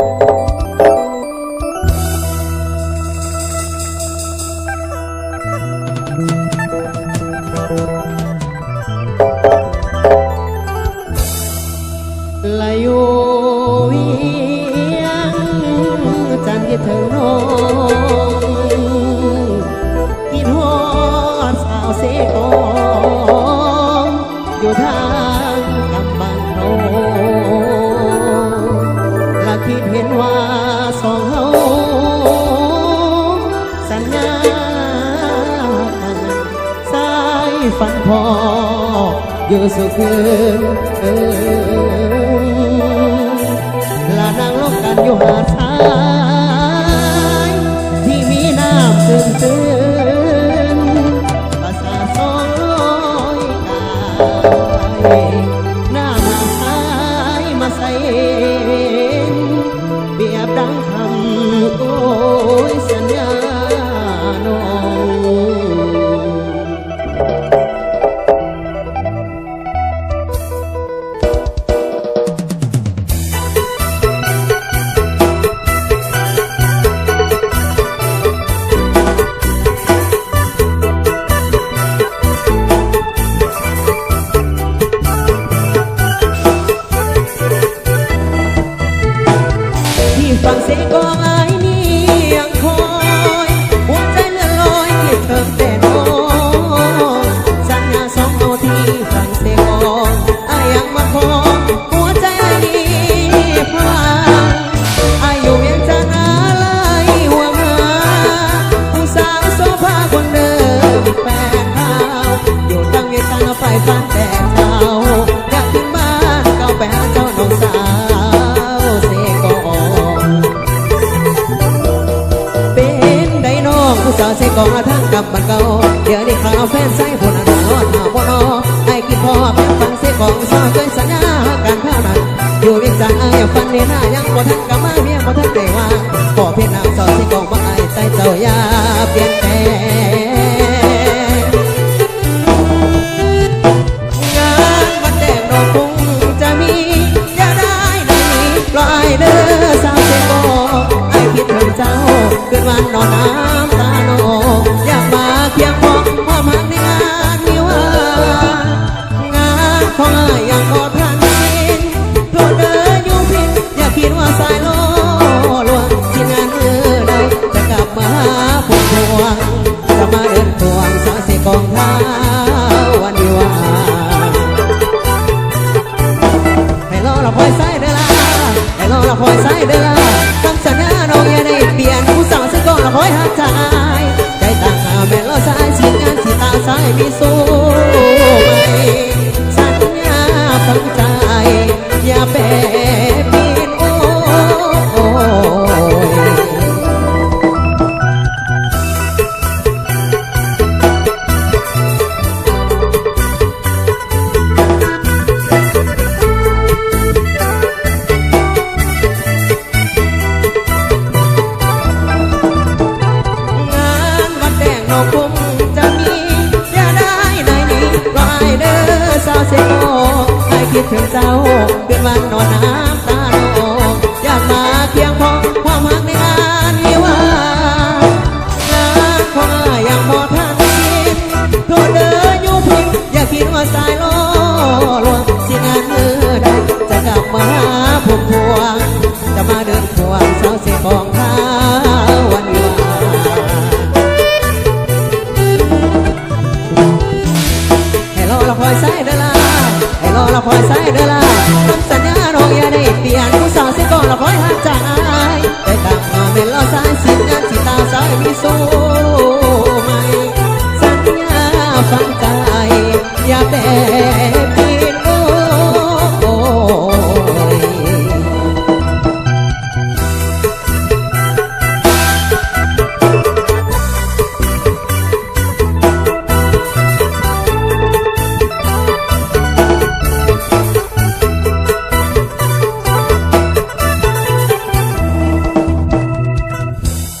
ล ฝันพออยู่สุขคืนลานางลงกันอยู่หาทา ฟังเสียงกลองไอ้นี่ยังคอยหัวใจเลื่อนลอยคิดถึงแต่น้องสัญญาสองเอาที่ฟังาวใส่กองอางกับบันเก่าเดี๋ยวได้ข่าวแฟนใส่ผลอันนอนหาบ่นอไอ้คิดพอแม่ฟังเสียกองซอเกินสัญญาการเท่านั้นอยู่วียงจันทร์อ้าฟันเนหน้ายังบ่ทันกับมาเมียบ่ทันได้ว่าขอเพียงนางสาวใส่กองมาไอ้ใส่เจ้าอย่าเปลี่ยนแปลงงานวันแดงดอกคงจะมีอย่าได้ในนี้ปล่อยเด้อสาวเสียงบอกไอ้คิดถึงเจ้าเกิดวันนอนน้าาวเสียกองเท้าวันวาให้รอเราพอยใสเด้อล่ะให้รอเราพอยใสเด้อล่ะคำสัญญาเราอย่าได้เปลี่ยนผู้สาวซึ่งก็เราพอยหักใจใจต่างหาแม่เราสายสิ่งงานที่ตาสายมีสู้ เสียงโอ้ให้คิดถึงเจ้าเป็นวันนอนน้ำตาโองอยากมา